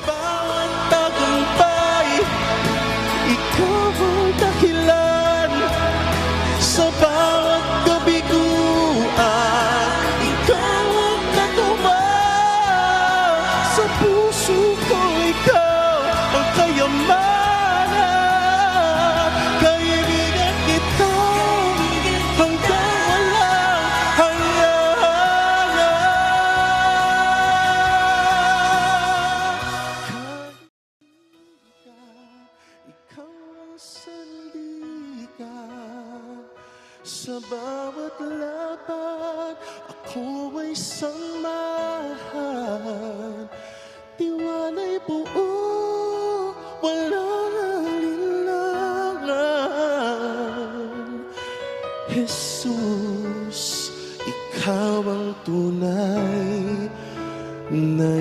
bawat tagumpay Ikaw ang dahilan Sa bawat kabiguan Ikaw ang katuwang Sa puso sandigan Sa bawat laban Ako ay samahan Tiwala'y buo Walang alinlangan Jesus Ikaw ang tunay na